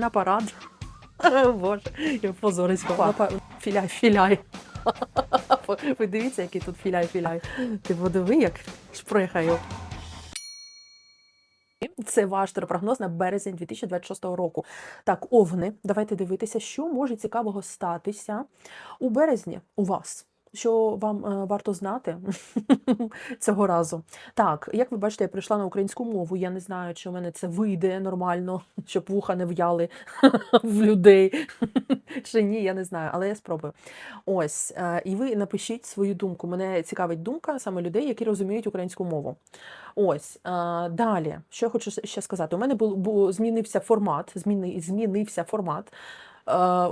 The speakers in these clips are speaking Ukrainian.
на парад. Боже, я позорись. На па- Філяй, філяй. Ви дивіться, який тут філяй, філяй. Ти подиви, як шприхаю. Це ваш теропрогноз на березень 2026 року. Так, овни, давайте дивитися, що може цікавого статися у березні у вас. Що вам е, варто знати цього разу? Так, як ви бачите, я прийшла на українську мову. Я не знаю, чи в мене це вийде нормально, щоб вуха не в'яли в людей. чи ні, я не знаю, але я спробую. Ось, е, і ви напишіть свою думку. Мене цікавить думка саме людей, які розуміють українську мову. Ось е, далі, що я хочу ще сказати. У мене був, був змінився формат. Зміни, змінився формат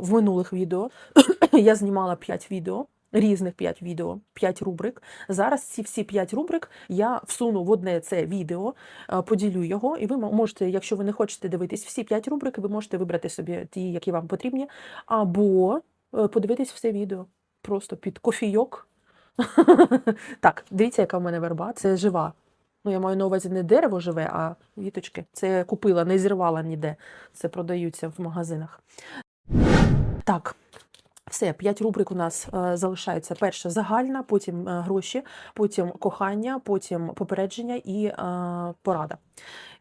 в минулих відео. я знімала 5 відео. Різних 5 відео, 5 рубрик. Зараз ці всі 5 рубрик я всуну в одне це відео, е, поділю його, і ви можете, якщо ви не хочете дивитись всі 5 рубрик, ви можете вибрати собі ті, які вам потрібні, або е, подивитись все відео просто під кофійок. так, дивіться, яка в мене верба. Це жива. Ну, я маю на увазі не дерево живе, а віточки. Це купила, не зірвала ніде. Це продаються в магазинах. Так, все, п'ять рубрик у нас е, залишається. Перша загальна, потім е, гроші, потім кохання, потім попередження і е, порада.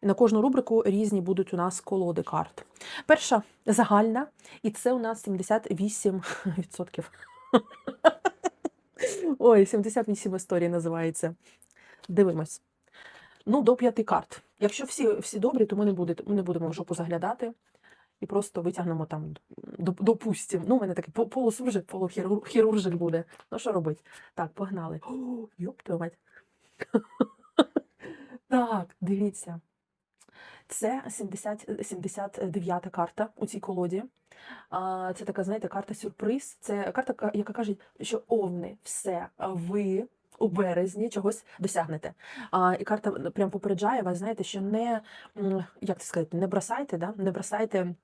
На кожну рубрику різні будуть у нас колоди карт. Перша загальна, і це у нас 78%. Ой, 78 історій називається. Дивимось. Ну, до п'яти карт. Якщо всі, всі добрі, то ми не, буде, ми не будемо в жопу заглядати і просто витягнемо там, доп- допустим. Ну, у мене такий по- полусуржик, полухіруржик буде. Ну, що робить? Так, погнали. О, йоп, твою мать. Так, дивіться. Це 70, 79 карта у цій колоді. Це така, знаєте, карта сюрприз. Це карта, яка каже, що овни, все, ви у березні чогось досягнете. А, і карта прям попереджає вас, знаєте, що не, як це сказати, не бросайте, да? не бросайте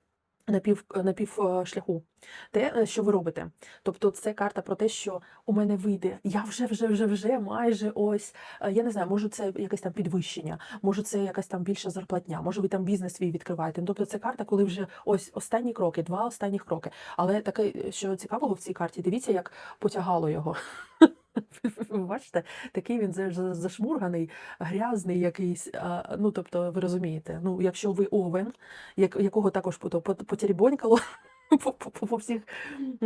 на пів, на пів е, шляху те, е, що ви робите. Тобто це карта про те, що у мене вийде, я вже, вже, вже, вже майже ось, е, я не знаю, може це якесь там підвищення, може це якась там більша зарплатня, може ви там бізнес свій відкриваєте. Ну, Тобто це карта, коли вже ось останні кроки, два останні кроки. Але таке, що цікавого в цій карті, дивіться, як потягало його. Бачите, такий він за- за- зашмурганий, грязний якийсь. Ну, тобто, ви розумієте, ну, якщо ви овен, як, якого також по- по- по, всіх,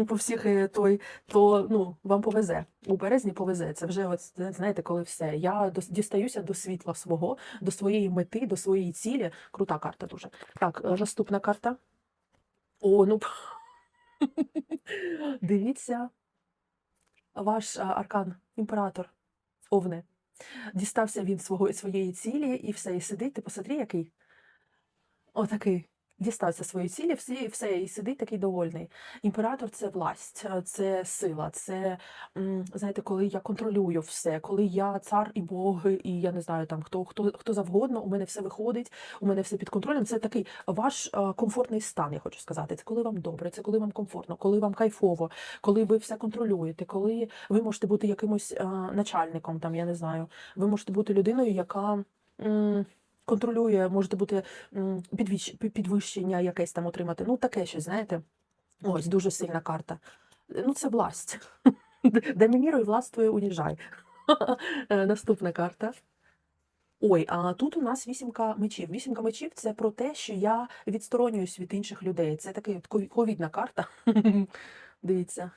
по всіх е, той, то ну, вам повезе. У березні повезе. Це вже, от, знаєте, коли все. Я дістаюся до світла свого, до своєї мети, до своєї цілі. Крута карта дуже. Так, е, наступна карта. О, ну. Дивіться, ваш аркан, імператор, овне. Дістався він свого, своєї цілі і все, і сидить, ти посмотри, який. Отакий. Дістався своєї цілі, всі, все, і сидить такий довольний. Імператор це власть, е, це сила, це, знаєте, коли я контролюю все, коли я цар і боги, і я не знаю там хто, хто, хто завгодно, у мене все виходить, у мене все під контролем. Це такий ваш е, комфортний стан, я хочу сказати. Це коли вам добре, це коли вам комфортно, коли вам кайфово, коли ви все контролюєте, коли ви можете бути якимось е, начальником, там, я не знаю, ви можете бути людиною, яка. Контролює, можете бути підвищення якесь там отримати. Ну, таке щось, знаєте. Ось дуже сильна карта. Ну, це власть. Домініруй, властвує, уніжай. Е, Наступна карта. Ой, а тут у нас вісімка мечів. Вісімка мечів це про те, що я відсторонююсь від інших людей. Це така ковідна карта. Дивіться.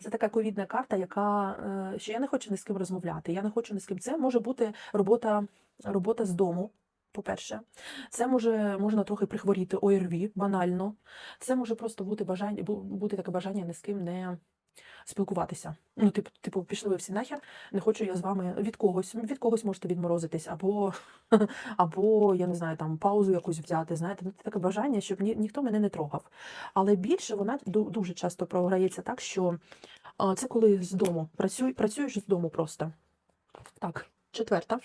Це така ковідна карта, яка е, що я не хочу ні з ким розмовляти. Я не хочу ні з ким. Це може бути робота, робота з дому. По-перше, це може можна трохи прихворіти ОРВІ, банально. Це може просто бути бажання, бути таке бажання ні з ким не спілкуватися. Ну, типу, типу, пішли ви всі нахер, не хочу я з вами від когось. Від когось можете відморозитись, або, або я не знаю, там паузу якусь взяти. Знаєте, ну, це таке бажання, щоб ні, ніхто мене не трогав. Але більше вона дуже часто програється так, що це коли з дому працюй, працюєш з дому просто. Так, четверта.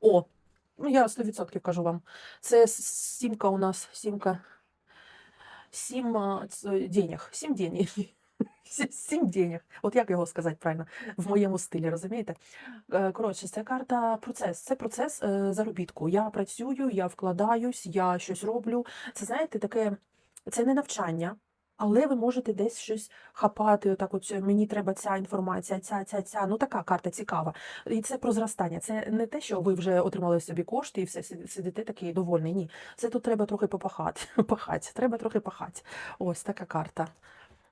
О, ну я 100% кажу вам. Це сімка у нас, сімка. Сім денег. Сім денег. Сім денег. От як його сказати правильно? В моєму стилі, розумієте? Е, Коротше, це карта процес. Це процес е, заробітку. Я працюю, я вкладаюсь, я щось роблю. Це знаєте, таке, це не навчання. Але ви можете десь щось хапати, отак от мені треба ця інформація, ця, ця, ця. Ну така карта цікава. І це про зростання. Це не те, що ви вже отримали собі кошти і все сидите такий довольний. Ні, це тут треба трохи попахати. Пахати. Треба трохи пахати. Ось така карта.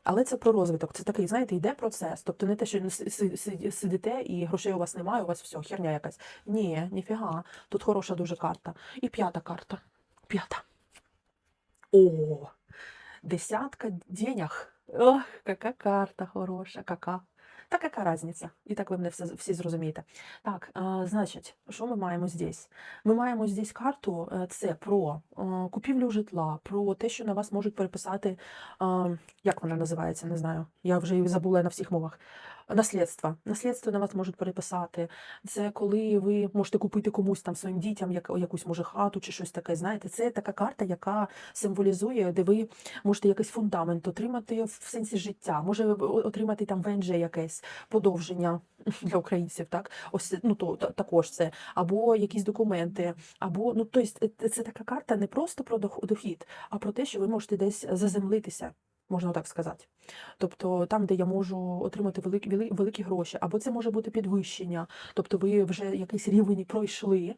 Але це про розвиток. Це такий, знаєте, йде процес. Тобто не те, що си- си- си- сидите і грошей у вас немає, у вас все, херня якась. Ні, ніфіга. Тут хороша дуже карта. І п'ята карта. П'ята. О, десятка денег. Ох, яка карта хороша, кака. Та яка різниця? І так ви мене все, всі зрозумієте. Так, а, значить, що ми маємо здесь? Ми маємо здесь карту, е, це про е, купівлю житла, про те, що на вас можуть переписати, а, як вона називається, не знаю. Я вже її забула на всіх мовах. Наслідство. Наслідство на вас можуть переписати. Це коли ви можете купити комусь там своїм дітям як, якусь може хату чи щось таке. Знаєте, це така карта, яка символізує, де ви можете якийсь фундамент отримати в сенсі життя, може отримати там ВНЖ якесь подовження для українців, так? Ось ну то та- також це, або якісь документи, або ну тобто це така карта не просто про дохід, а про те, що ви можете десь заземлитися. Можна так сказати. Тобто там, де я можу отримати великі, великі гроші, або це може бути підвищення, тобто ви вже якийсь рівень пройшли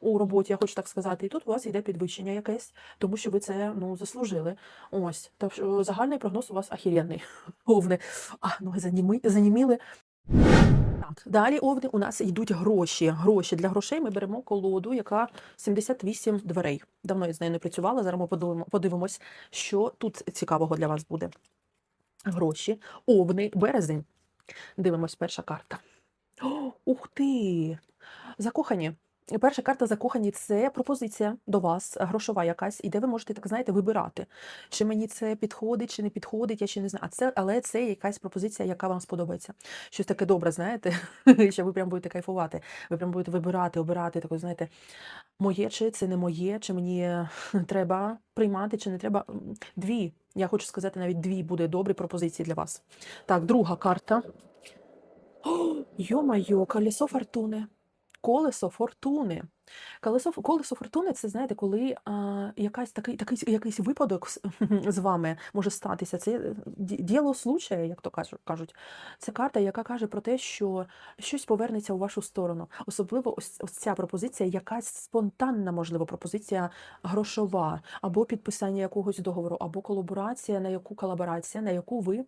у роботі, я хочу так сказати, і тут у вас йде підвищення якесь, тому що ви це ну, заслужили. Ось, так що загальний прогноз у вас ахіренний. повне А, ноги заніми, заніміли. Так, далі овни у нас йдуть гроші. Гроші для грошей ми беремо колоду, яка 78 дверей. Давно я з нею не працювала. Зараз ми подивимо, подивимось, що тут цікавого для вас буде. Гроші, овни, березень. Дивимось, перша карта. О, ух ти! Закохані. Перша карта закохані це пропозиція до вас, грошова якась, і де ви можете, так знаєте, вибирати, чи мені це підходить, чи не підходить, я ще не знаю. А це, але це якась пропозиція, яка вам сподобається. Щось таке добре, знаєте, що ви прям будете кайфувати. Ви прям будете вибирати, обирати, таке, знаєте, моє чи це не моє, чи мені треба приймати, чи не треба. Дві. Я хочу сказати, навіть дві буде добрі пропозиції для вас. Так, друга карта. Йо-майо, колесо фортуни. Колесо фортуни. Колесо, колесо фортуни це знаєте, коли а, якась такий, такий якийсь випадок з, вами може статися. Це е, діло случая, як то кажу- кажуть. Це карта, яка каже про те, що щось повернеться у вашу сторону. Особливо ось, ось ця пропозиція, якась спонтанна, можливо, пропозиція грошова, або підписання якогось договору, або колаборація, на яку колаборація, на яку ви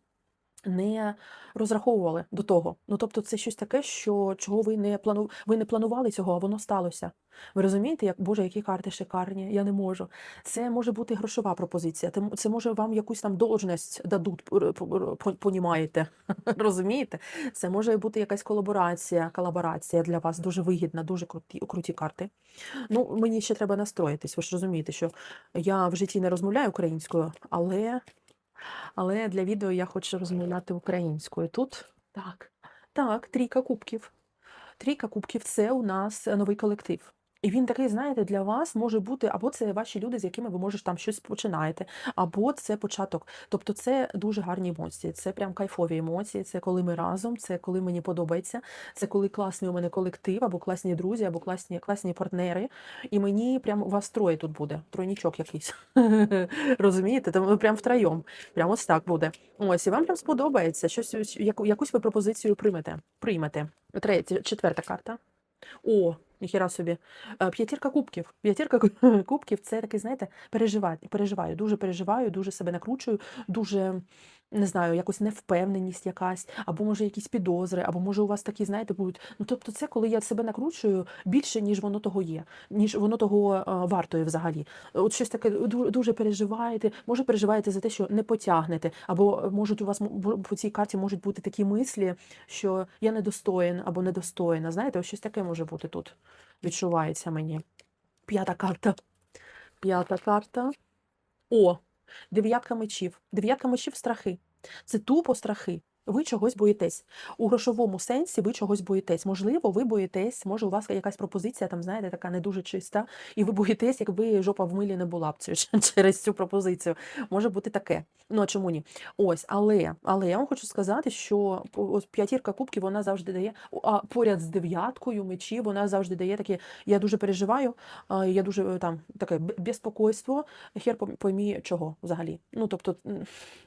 не розраховували до того. Ну тобто, це щось таке, що чого ви не плану... ви не планували цього, а воно сталося. Ви розумієте, як Боже, які карти шикарні, я не можу. Це може бути грошова пропозиція. Це, може вам якусь там должність дадуть, понімаєте. Розумієте? Це може бути якась колаборація, колаборація для вас дуже вигідна, дуже круті, круті карти. Ну, мені ще треба настроїтись. Ви ж розумієте, що я в житті не розмовляю українською, але але для відео я хочу розмовляти українською. Тут так, так, трійка кубків. Трійка кубків це у нас новий колектив. І він такий, знаєте, для вас може бути або це ваші люди, з якими ви можете там щось починаєте, або це початок. Тобто це дуже гарні емоції, це прям кайфові емоції. Це коли ми разом, це коли мені подобається, це коли класний у мене колектив, або класні друзі, або класні, класні партнери. І мені прям у вас троє тут буде, тройнічок якийсь. Розумієте? Тому ви прям втроєм. Прямо ось так буде. Ось, і вам прям сподобається. Щось, яку, якусь ви пропозицію приймете. Приймете. Третя, четверта карта. О, ніхіра собі. Е, П'ятірка кубків. П'ятірка кубків це такий, знаєте, переживаю, переживаю, дуже переживаю, дуже себе накручую, дуже. Не знаю, якось невпевненість якась, або може якісь підозри, або може у вас такі, знаєте, будуть. Ну тобто, це коли я себе накручую більше, ніж воно того є, ніж воно того е, вартує взагалі. От щось таке дуже переживаєте, може переживаєте за те, що не потягнете, або можуть у вас по цій карті можуть бути такі мислі, що я недостоїн або недостойна. Знаєте, ось щось таке може бути тут. Відчувається мені. П'ята карта. П'ята карта. О, дев'ятка мечів. Дев'ятка мечів страхи. Це тупо страхи. Ви чогось боїтесь. У грошовому сенсі ви чогось боїтесь. Можливо, ви боїтесь, може, у вас якась пропозиція, там, знаєте, така не дуже чиста, і ви боїтесь, якби жопа в милі не була б через цю пропозицію. Може бути таке. Ну а чому ні? Ось, але, але я вам хочу сказати, що ось п'ятірка кубків вона завжди дає, а поряд з дев'яткою мечі вона завжди дає таке. Я дуже переживаю, я дуже е, там таке безпокойство. Хер пом- поймі чого взагалі. Ну тобто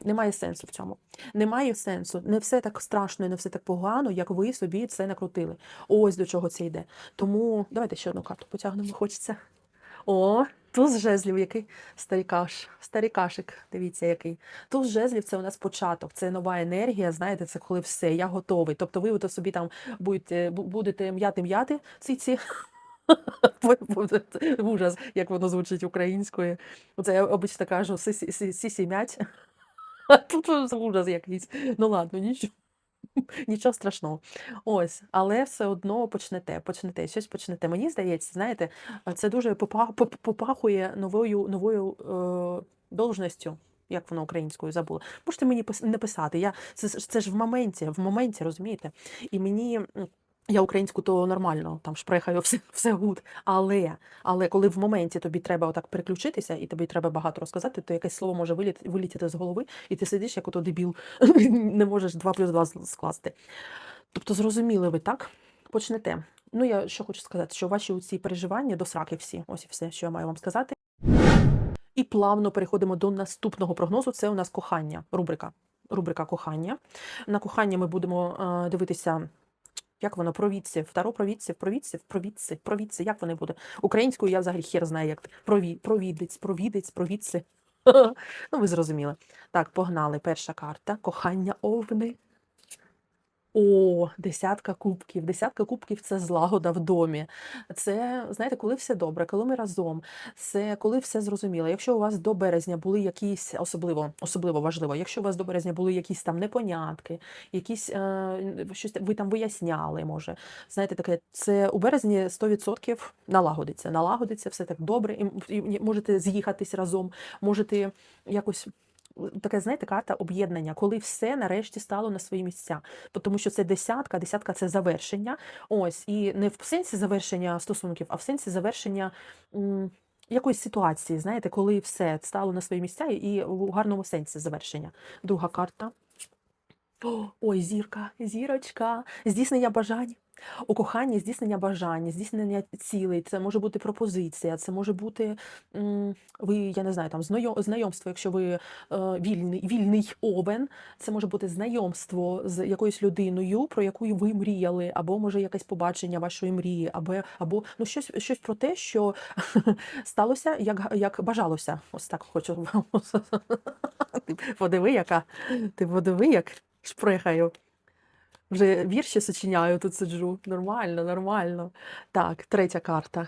немає сенсу в цьому. Немає сенсу. Не все так страшно і не все так погано, як ви собі це накрутили. Ось до чого це йде. Тому давайте ще одну карту потягнемо. Хочеться. О, туз жезлів, який старікаш, старікашик, дивіться, який. Туз жезлів це у нас початок, це нова енергія. Знаєте, це коли все, я готовий. Тобто ви собі там будете, будете м'яти-м'яти ці ці. Ужас, як воно звучить українською. Це я обично кажу сісі м'ять. Тут ужас якийсь. Ну ладно, нічого. Нічого страшного. Ось, але все одно почнете, почнете, щось почнете. Мені здається, знаєте, це дуже попа- попахує новою новою е, должністю. Як воно українською забула. Можете мені пис- не писати. Я, це, це ж в моменті, в моменті, розумієте? І мені. Я українську то нормально, там шпрехаю, все, все гуд. Але, але коли в моменті тобі треба отак переключитися, і тобі треба багато розказати, то якесь слово може виліт, вилітіти з голови, і ти сидиш, як ото дебіл, не можеш 2 плюс 2 скласти. Тобто, зрозуміли ви, так? Почнете. Ну, я що хочу сказати, що ваші ці переживання до сраки всі, ось і все, що я маю вам сказати. І плавно переходимо до наступного прогнозу. Це у нас кохання, рубрика. Рубрика кохання. На кохання ми будемо е, дивитися. Як воно провідці, второ провідці, провідці, провідці, провідці, як вони буде? Українською я взагалі хер знаю, як прові, провідець, провідець, провідці. Ну, ви зрозуміли. Так, погнали. Перша карта. Кохання овни. О, десятка кубків. Десятка кубків це злагода в домі. Це, знаєте, коли все добре, коли ми разом, це коли все зрозуміло. Якщо у вас до березня були якісь, особливо, особливо важливо, якщо у вас до березня були якісь там непонятки, якісь е, щось ви там виясняли, може. Знаєте, таке, це у березні 100% налагодиться. Налагодиться, все так добре, і, і можете з'їхатись разом, можете якось. Таке, знаєте, карта об'єднання, коли все нарешті стало на свої місця. Тому що це десятка, десятка це завершення. Ось, і не в сенсі завершення стосунків, а в сенсі завершення якоїсь ситуації, знаєте, коли все стало на свої місця і в гарному сенсі завершення. Друга карта. О, Ой, зірка, зірочка, здійснення бажань. У коханні здійснення бажань, здійснення цілей. Це може бути пропозиція, це може бути ви, я не знаю, там знайомство, якщо ви е, вільний, вільний овен, це може бути знайомство з якоюсь людиною, про яку ви мріяли, або може якесь побачення вашої мрії, або, або ну щось, щось про те, що сталося, як, як бажалося. Ось так хочу. Ти подиви, яка ти подиви, як шпрехаю. Вже вірші сочиняю, тут сиджу. Нормально, нормально. Так, третя карта.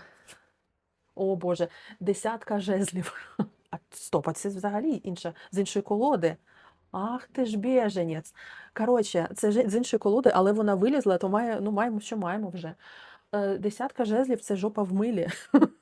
О Боже, десятка жезлів. А стоп, а це взагалі інша, з іншої колоди. Ах ти ж біженець. Коротше, це же- з іншої колоди, але вона вилізла, то має, ну, маємо, що маємо вже. Е, Десятка жезлів це жопа в милі.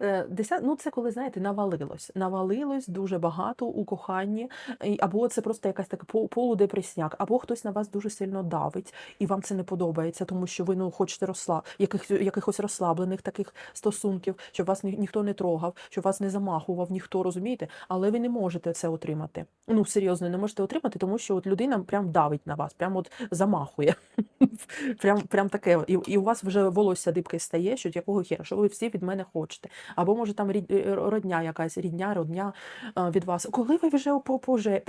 Е, ну, це коли, знаєте, навалилось. Навалилось дуже багато у коханні, або це просто якась така пол- полудепресняк, або хтось на вас дуже сильно давить, і вам це не подобається, тому що ви ну, хочете розслаб... яких... якихось розслаблених таких стосунків, щоб вас ні... ніхто не трогав, щоб вас не замахував, ніхто, розумієте? Але ви не можете це отримати. Ну, серйозно, не можете отримати, тому що от людина прям давить на вас, прям от замахує. Прям, прям таке. І, і у вас вже волосся дибки стає, що якого хера, що ви всі від мене хочете. Або може там е, родня якась, рідня, родня е, від вас. Коли ви вже по, поже,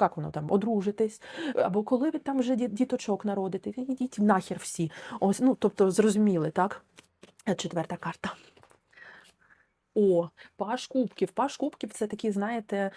як воно там, одружитесь, або коли ви там вже ді- діточок народите, ідіть нахер всі. Ось, ну, тобто, зрозуміли, так? Е, Четверта карта. О, паш кубків. Паш кубків це такі, знаєте.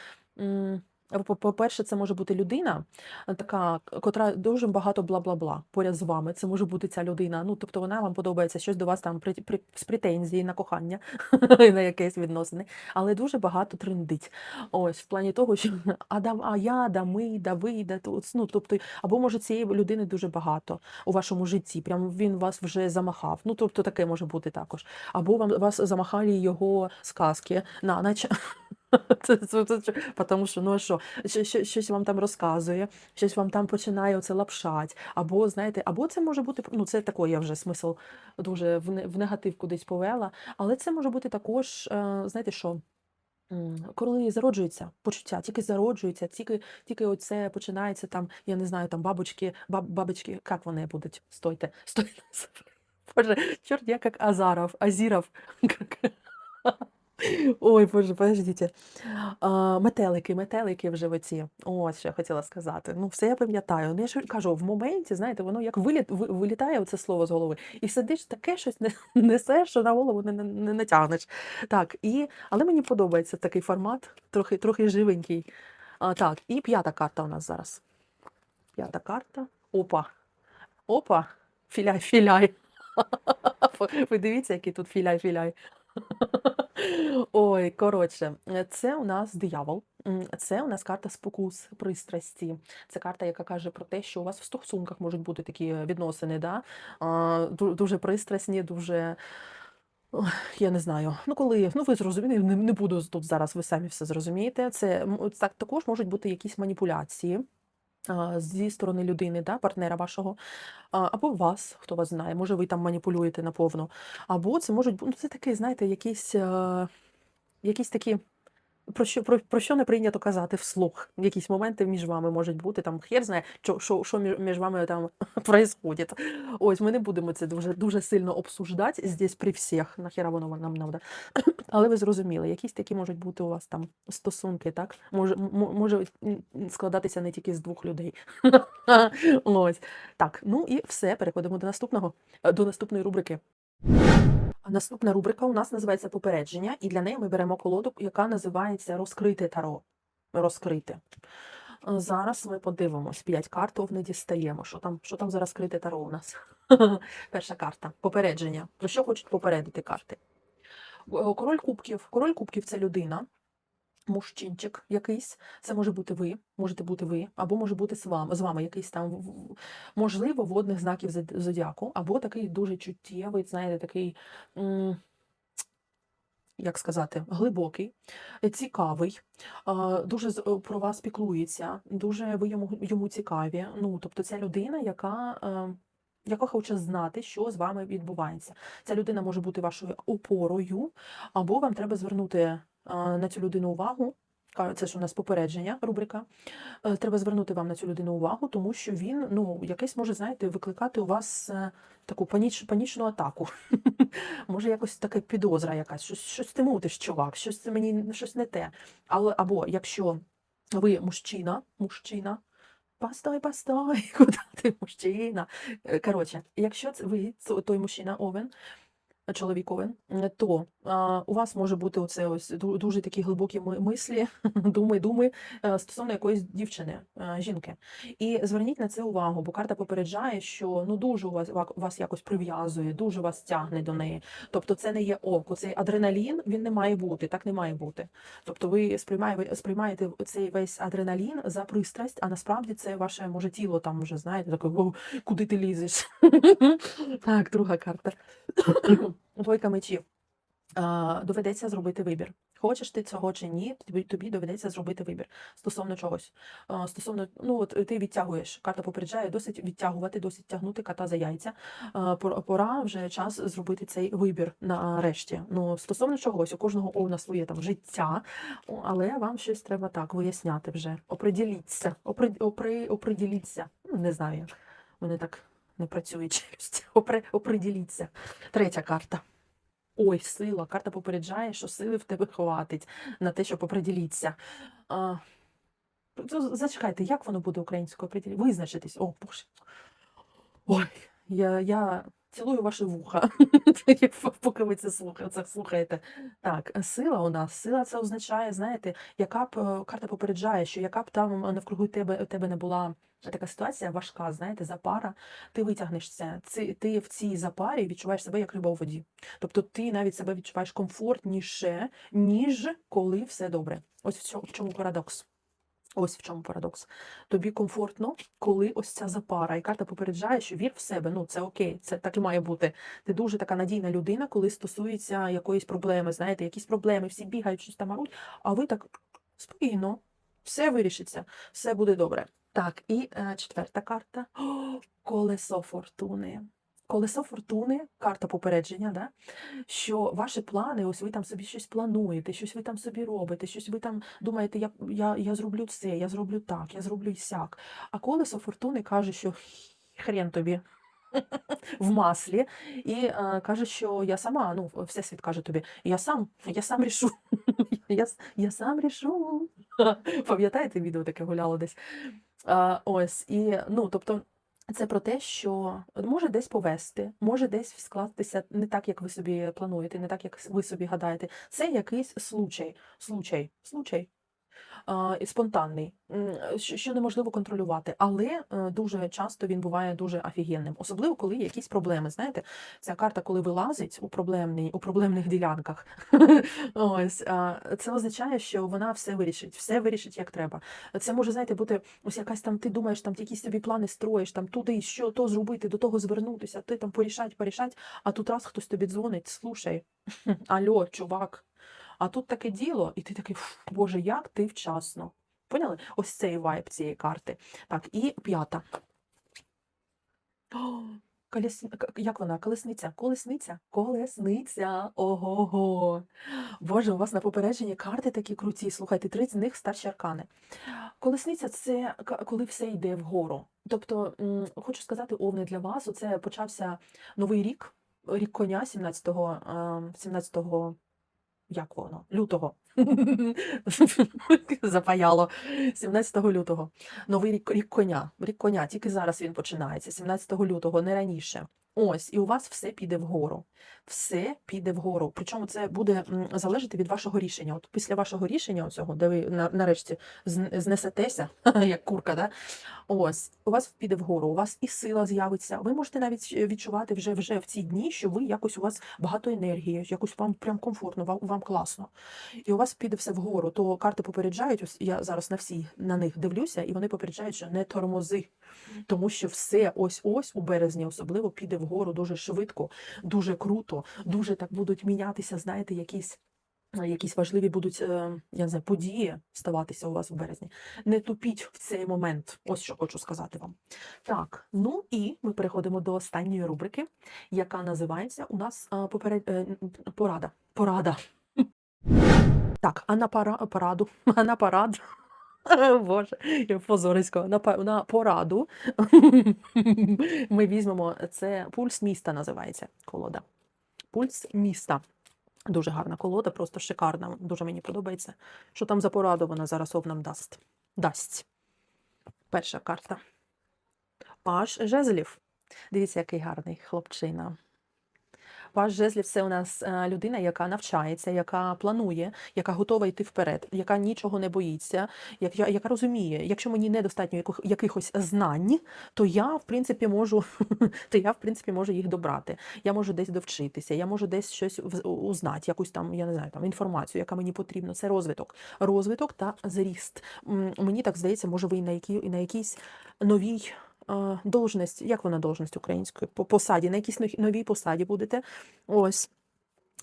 По-перше, це може бути людина, е, така, котра дуже багато бла-бла-бла поряд з вами. Це може бути ця людина. Ну, тобто вона вам подобається щось до вас там при, при, з претензії на кохання, на якесь відносини, але дуже багато трендить. Ось в плані того, що а, да, а я, да ми, да ви, да тут. Ну, тобто, або може цієї людини дуже багато у вашому житті. Прям він вас вже замахав. Ну, тобто таке може бути також. Або вам вас замахали його сказки на ніч. Тому що, ну що, що, що, щось вам там розказує, щось вам там починає оце лапшать, або, знаєте, або це може бути, ну це такий я вже смисл дуже в, не- в негатив кудись повела, але це може бути також, е, знаєте що, Коли зароджується почуття, тільки зароджується, тільки, тільки оце починається там, я не знаю, там бабочки, баб, бабочки, як вони будуть? Стойте, стойте. Боже, чорт, я як Азаров, Азіров. Ой, Боже, подождите. А, метелики, метелики в животі. Ось що я хотіла сказати. Ну, все я пам'ятаю. Ну, я ж кажу, в моменті, знаєте, воно як виліт, вилітає оце слово з голови, і сидиш таке щось не, несеш, що на голову не, не, не натягнеш. Так, і, але мені подобається такий формат, трохи, трохи живенький. А, так, і п'ята карта у нас зараз. П'ята карта. Опа. Опа. Філяй, філяй. Ви дивіться, який тут філяй-філяй. Ой, коротше, е, це у нас диявол. Це у нас карта спокус, пристрасті. Це карта, яка каже про те, що у вас в стосунках можуть бути такі е, відносини, да? дуже пристрасні, дуже. Я не знаю. Ну, коли ну ви зрозуміли, не, не буду тут зараз, ви самі все зрозумієте. Це так також можуть бути якісь маніпуляції зі сторони людини, да, партнера вашого, або вас, хто вас знає, може ви там маніпулюєте наповно. Або це можуть бути, ну це таке, знаєте, якісь, е, якісь такі, про що, про, про що не прийнято казати вслух. Якісь моменти між вами можуть бути, там хер знає, що, що, що між, вами там происходит. Ось ми не будемо це дуже, дуже сильно обсуждати здесь при всіх, нахера воно нам надо. Але ви зрозуміли, якісь такі можуть бути у вас там стосунки, так? Може, може складатися не тільки з двох людей. Ось. Так, ну і все, переходимо до наступного, до наступної рубрики. Наступна рубрика у нас називається попередження, і для неї ми беремо колоду, яка називається Розкрите таро. Розкрите. Е, Зараз ми подивимось. П'ять карт не дістаємо. Що там, що там за розкрите таро у нас? Перша карта. Попередження. Про що хочуть попередити карти? Е, Король кубків. Король кубків це людина, мужчинчик якийсь. Це може бути ви, можете бути ви, або може бути з вами, з вами якийсь там, можливо, водних знаків зод- зодіаку, або такий дуже чуттєвий, знаєте, такий. Як сказати, глибокий, цікавий, дуже про вас піклується, дуже ви йому, йому цікаві. Ну, тобто, це людина, яка, е, яка хоче знати, що з вами відбувається. Ця людина може бути вашою опорою, або вам треба звернути на цю людину увагу. Це ж у нас попередження, рубрика. Е, Треба звернути вам на цю людину увагу, тому що він, ну, якесь може, знаєте, викликати у вас е, таку паніч, панічну атаку. Може, якось така підозра якась, щось, щось ти мутиш, чувак, щось це мені щось не те. Але або якщо ви мужчина, мужчина, постой, постой, куди ти мужчина? Е, Коротше, якщо це ви той мужчина овен, чоловік овен, е, то у вас може бути оце ось дуже такі глибокі мислі, думи, думи е, стосовно якоїсь дівчини, е, жінки. І зверніть на це увагу, бо карта попереджає, що ну дуже у вас вас якось прив'язує, дуже вас тягне до неї. Тобто це не є око, цей адреналін він не має бути, так не має бути. Тобто ви сприймаєте, сприймаєте цей весь адреналін за пристрасть, а насправді це ваше може тіло там вже знаєте, таке, «О, куди ти лізеш? Так, друга карта. Двойка мечів. А, Доведеться зробити вибір. Хочеш ти цього чи ні, тобі, тобі доведеться зробити вибір стосовно чогось. А, Стосовно, ну от ти відтягуєш, карта попереджає, досить відтягувати, досить тягнути кота за яйця. А, Пора вже час зробити цей вибір нарешті. Ну, стосовно чогось, у кожного овна своє там життя, але вам щось треба так виясняти вже. Оприділіться. Опри, опри, оприділіться. Ну, Не знаю, як. Мене так не працює челюсть. Опри, оприділіться. Третя карта. Ой, сила. Карта попереджає, що сили в тебе хватить на те, щоб оприділіться. Зачекайте, як воно буде українською? Визначитись. О, Боже. Ой, я, я цілую ваші вуха, поки ви це слухаєте. Так, сила у нас. Сила це означає, знаєте, яка б е, карта попереджає, що яка б там навкруги тебе, тебе не була така ситуація важка, знаєте, запара, ти витягнеш це. Ти, в цій запарі відчуваєш себе як риба у воді. Тобто ти навіть себе відчуваєш комфортніше, ніж коли все добре. Ось в чому парадокс. Ось в чому парадокс. Тобі комфортно, коли ось ця запара, і карта попереджає, що вір в себе. Ну це окей, це так і має бути. Ти дуже така надійна людина, коли стосується якоїсь проблеми. Знаєте, якісь проблеми, всі бігають, щось там оруть, а ви так спокійно, все вирішиться, все буде добре. Так, і е, четверта карта О, колесо фортуни. Колесо фортуни, карта попередження, да? що ваші плани, ось ви там собі щось плануєте, щось ви там собі робите, щось ви там думаєте, я, я, я зроблю це, я зроблю так, я зроблю сяк. А колесо фортуни каже, що хрен тобі в маслі, і е, каже, що я сама, ну, всесвіт каже тобі, я сам, я сам рішу. я, я сам рішу. Пам'ятаєте, відео таке гуляло десь? А, ось, і, ну, тобто, це про те, що може десь повести, може десь скластися не так, як ви собі плануєте, не так, як ви собі гадаєте. Це якийсь случай, случай, случай. І Спонтанний, що що неможливо контролювати, але е, дуже часто він буває дуже офігенним, особливо коли є якісь проблеми. Знаєте, ця карта, коли вилазить у проблемній, у проблемних ділянках, ось це означає, що вона все вирішить, все вирішить як треба. Це може, знаєте, бути ось якась там, ти думаєш, там якісь собі плани строїш, там туди, що то зробити, до того звернутися, ти там порішать, порішать, а тут раз хтось тобі дзвонить, слушай, алло, чувак. А тут таке діло, і ти такий, Боже, як ти вчасно. Поняли? Ось цей вайб цієї карти. Так, і п'ята. Колес... Як вона? Колесниця? Колесниця? Колесниця. Ого-го. Боже, у вас на попередженні карти такі круті. Слухайте, три з них старші аркани. Колесниця це коли все йде вгору. Тобто, хочу сказати, Овни, для вас оце почався новий рік, рік коня 17-го, е, 17-го як воно? Лютого. Запаяло. 17 лютого. Новий рік, рік коня. Рік коня. Тільки зараз він починається. 17 лютого, не раніше. Ось, і у вас все піде вгору. Все піде вгору. Причому це буде залежати від вашого рішення. От після вашого рішення, оцього, де ви нарешті знесетеся, як курка, да? ось, у вас піде вгору, у вас і сила з'явиться. Ви можете навіть е, відчувати вже, вже в ці дні, що ви якось у вас багато енергії, якось вам прям комфортно, вам, вам класно. І у вас піде все вгору. То карти попереджають, ось я зараз на всі на них дивлюся, і вони попереджають, що не тормози. Тому що все ось-ось у березні особливо піде вгору дуже швидко, дуже круто, дуже так будуть мінятися, знаєте, якісь. е, Якісь важливі будуть е, я не знаю, події ставатися у вас в березні. Не тупіть в цей момент. Ось що хочу сказати вам. Так, ну і ми переходимо до останньої рубрики, яка називається у нас е, поперед... порада. Порада. Так, а на пара... параду, а на парад. Боже, позорисько. На, на пораду ми візьмемо це пульс міста називається колода. Пульс міста. Дуже гарна колода, просто шикарна. Дуже мені подобається. Що там за пораду вона зараз об нам дасть? Дасть. Перша карта. Паш жезлів. Дивіться, який гарний хлопчина. Паш жезлів це у нас е, людина, яка навчається, яка планує, яка готова йти вперед, яка нічого не боїться, як- я- яка розуміє, якщо мені недостатньо якихось знань, то я, в принципі, можу, то я, в принципі, можу їх добрати. Я можу десь довчитися, я можу десь щось узнати, якусь там, я не знаю, там інформацію, яка мені потрібна. Це розвиток. Розвиток та зріст. Мені так здається, може, ви і на, які, на якійсь новій. Должність, як вона должність українською? По посаді, на якійсь новій- посаді будете. Ось.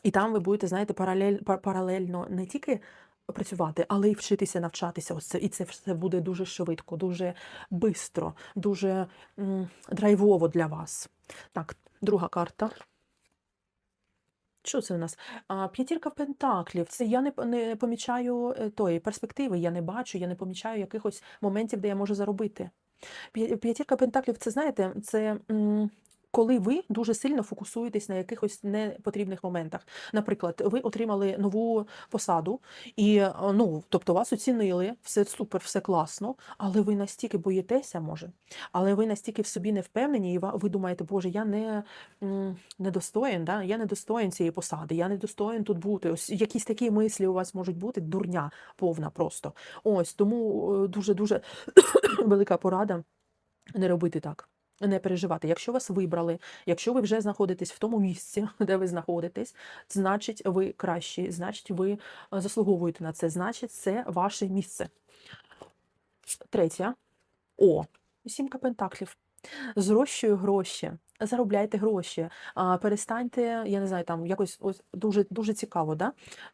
І там ви будете, знаєте, паралель, паралельно не тільки працювати, але й вчитися навчатися. Ось це, і це все буде дуже швидко, дуже бистро, дуже м, драйвово для вас. Так, друга карта. Що це у нас? П'ятірка пентаклів. Це я не, не помічаю е, тої перспективи, я не бачу, я не помічаю якихось моментів, де я можу заробити. П'я- П'ятірка пентаклів, це знаєте, це м, коли ви дуже сильно фокусуєтесь на якихось непотрібних моментах. Наприклад, ви отримали нову посаду, і е, ну, тобто вас оцінили, все супер, все класно, але ви настільки боїтеся, може, але ви настільки в собі не впевнені, і ви думаєте, Боже, я не, недостоїн, да? я недостоїн цієї посади, я недостоїн тут бути. Ось якісь такі мислі у вас можуть бути, дурня повна просто. Ось тому е, дуже-дуже велика порада не робити так. Не переживати. Якщо вас вибрали, якщо ви вже знаходитесь в тому місці, де ви знаходитесь, значить ви кращі, значить ви е, заслуговуєте на це, значить це ваше місце. третя. О, сімка пентаклів. Зрощую гроші, заробляйте гроші, перестаньте, я не знаю, там якось ось дуже, дуже цікаво, да?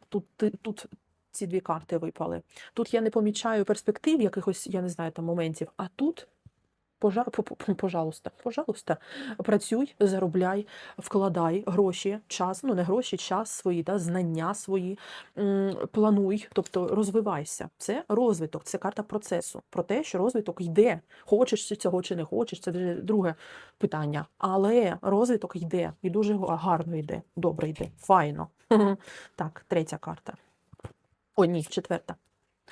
Тут, тут ці дві карти випали. Тут я не помічаю перспектив якихось, я не знаю, там моментів, а тут. Пожа... по- по- Пожалуйста, пожалуйста, працюй, заробляй, вкладай гроші, час, ну не гроші, час свої, да, знання свої, плануй, тобто розвивайся. Це розвиток, це карта процесу. Про те, що розвиток йде. Хочеш ти цього чи не хочеш, це вже друге питання. Але розвиток йде і дуже гарно йде, добре йде, файно. Так, третя карта. О, ні, четверта.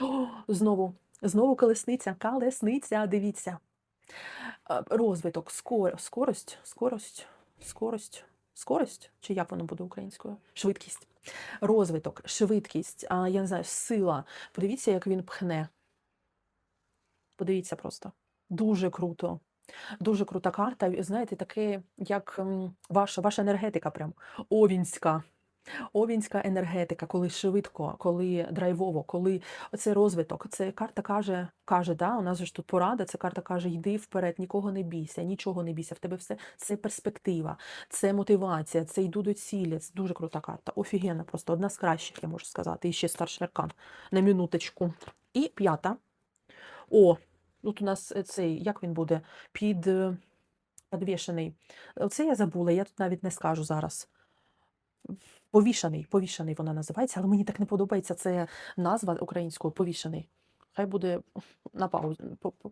О, знову, знову колесниця, колесниця, дивіться. Е, Розвиток, скор, скорость, скорость, скорость, скорость, чи як воно буде українською? Швидкість. Розвиток, швидкість, я не знаю, сила. Подивіться, як він пхне. Подивіться просто. Дуже круто. Дуже крута карта. Знаєте, таке, як ваша, ваша енергетика, прям овінська. Овінська енергетика, коли швидко, коли драйвово, коли це розвиток. Це карта каже, каже, да, у нас ж тут порада, це карта каже, йди вперед, нікого не бійся, нічого не бійся. В тебе все це перспектива, це мотивація, це йду до цілі. Це дуже крута карта. Офігенна, просто одна з кращих, я можу сказати. І ще старший аркан на минуточку. І п'ята. О, тут у нас е, цей, як він буде? Під е, підвішений. Оце я забула, я тут навіть не скажу зараз. Повішаний, повішаний вона називається, але мені так не подобається це назва українською повішаний. Хай буде на паузі.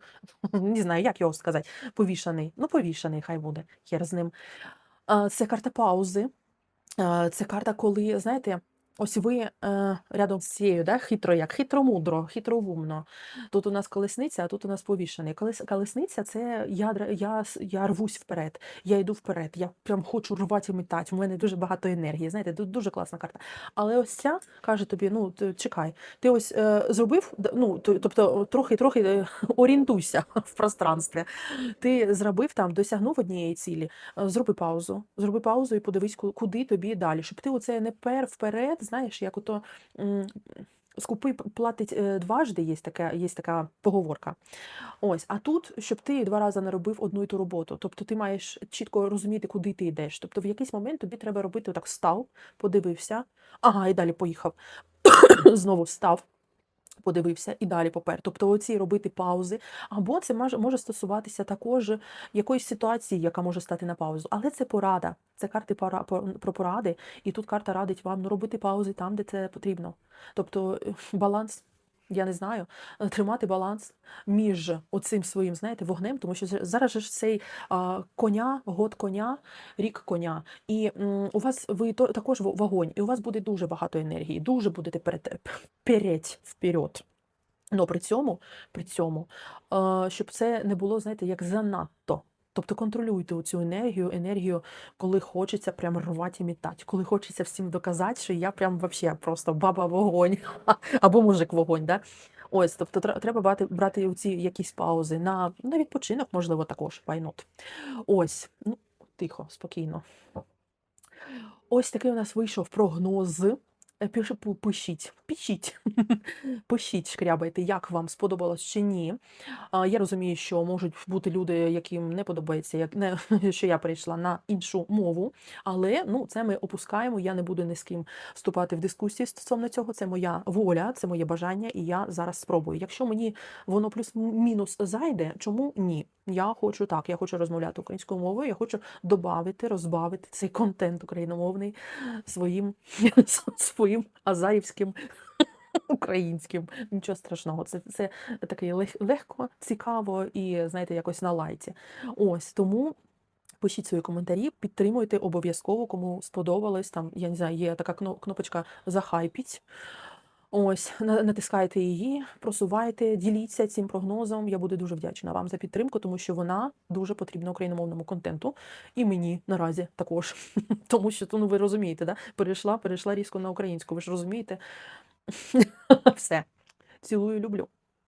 Не знаю, як його сказати. Повішаний. Ну, повішаний, хай буде. Хер з ним. Це карта паузи. Це карта, коли, знаєте, ось ви е, рядом з цією, да, хитро як, хитромудро, хитроумно. Тут у нас колесниця, а тут у нас повішений. Колес, колесниця це я, я, я рвусь вперед, я йду вперед, я прям хочу рвати і метати. У мене дуже багато енергії. Знаєте, тут дуже класна карта. Але ось ця каже тобі: ну чекай, ти ось е, зробив, ну тобто трохи-трохи е, орієнтуйся в пространстві. Ти зробив там, досягнув однієї цілі. е, Зроби паузу, зроби паузу і подивись, куди тобі далі. Щоб ти оце не пер вперед, знаєш, як ото. Скупий платить е, дважди, є така, є така поговорка. Ось, а тут, щоб ти два рази не робив одну і ту роботу. Тобто ти маєш чітко розуміти, куди ти йдеш. Тобто в якийсь момент тобі треба робити так: став, подивився, ага, і далі поїхав. Знову встав, подивився і далі попер. Тобто оці робити паузи. Або це може, стосуватися також якоїсь ситуації, яка може стати на паузу. Але це порада. Це карти про поради, і тут карта радить вам ну, робити паузи там, де це потрібно. Тобто е, баланс. Я не знаю, е, тримати баланс між оцим своїм, знаєте, вогнем, тому що зараз ж цей коня, год коня, рік коня. І у вас ви також вогонь, і у вас буде дуже багато енергії, дуже будете перед, переть вперед. Но при цьому, при цьому, е, щоб це не було, знаєте, як занадто. Тобто контролюйте цю енергію, енергію, коли хочеться прям рвати і мітати, коли хочеться всім доказати, що я прям вообще просто баба вогонь або мужик вогонь. Да? Ось, тобто треба брати, брати ці якісь паузи на, на відпочинок, можливо, також not. Ось, ну, тихо, спокійно. Ось такий у нас вийшов прогноз. Пише, пу- пишіть, пишіть, пишіть, шкрябайте, як вам сподобалось чи ні. Я розумію, що можуть бути люди, яким не подобається, як не що я перейшла на іншу мову, але ну це ми опускаємо. Я не буду ні з ким вступати в дискусії стосовно цього. Це моя воля, це моє бажання, і я зараз спробую. Якщо мені воно плюс-мінус зайде, чому ні? Я хочу так, я хочу розмовляти українською мовою, я хочу додати, розбавити цей контент україномовний своїм своїм азарівським українським. Нічого страшного. Це, це таке лег, легко, цікаво і, знаєте, якось на лайті. Ось тому. Пишіть свої коментарі, підтримуйте обов'язково, кому сподобалось. Там, я не знаю, є така кно- кнопочка захайпіть. Ось, на- натискайте її, просувайте, діліться цим прогнозом. Я буду дуже вдячна вам за підтримку, тому що вона дуже потрібна україномовному контенту. І мені наразі також. Тому що, ну ви розумієте, да? перейшла, перейшла різко на українську. Ви ж розумієте? Все. Цілую, люблю.